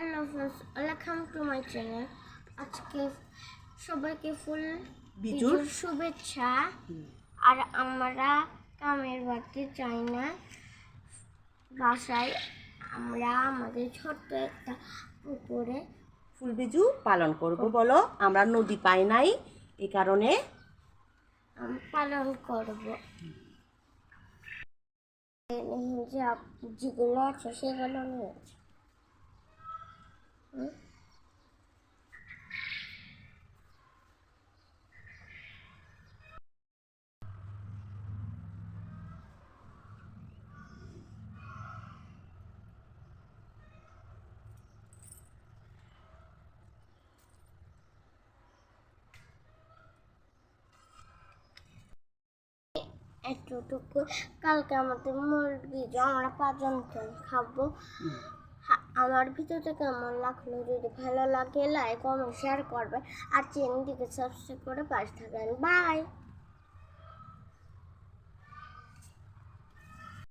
Hello friends welcome to my channel আজকে সবাইকে ফুল বিজুর শুভেচ্ছা। আর আমরা কামের বাড়তে চাই না। বাসায় আমরা আমাদের ছোট্ট একটা পুকুরে ফুল বিজু পালন করব বলো। আমরা নদী পাই নাই এই কারণে। পালন করব। যা যেগুলো আছে সেগুলো নিয়েছি এতটুকু। কালকে আমাদের মুরগি যে আমরা পাঁচজন খাব আমার আমার ভিডিওটা কেমন লাগল যদি ভালো লাগে লাইক কমেন্ট শেয়ার করবে। আর চ্যানেলটিকে সাবস্ক্রাইব করে পাশে থাকবেন। বাই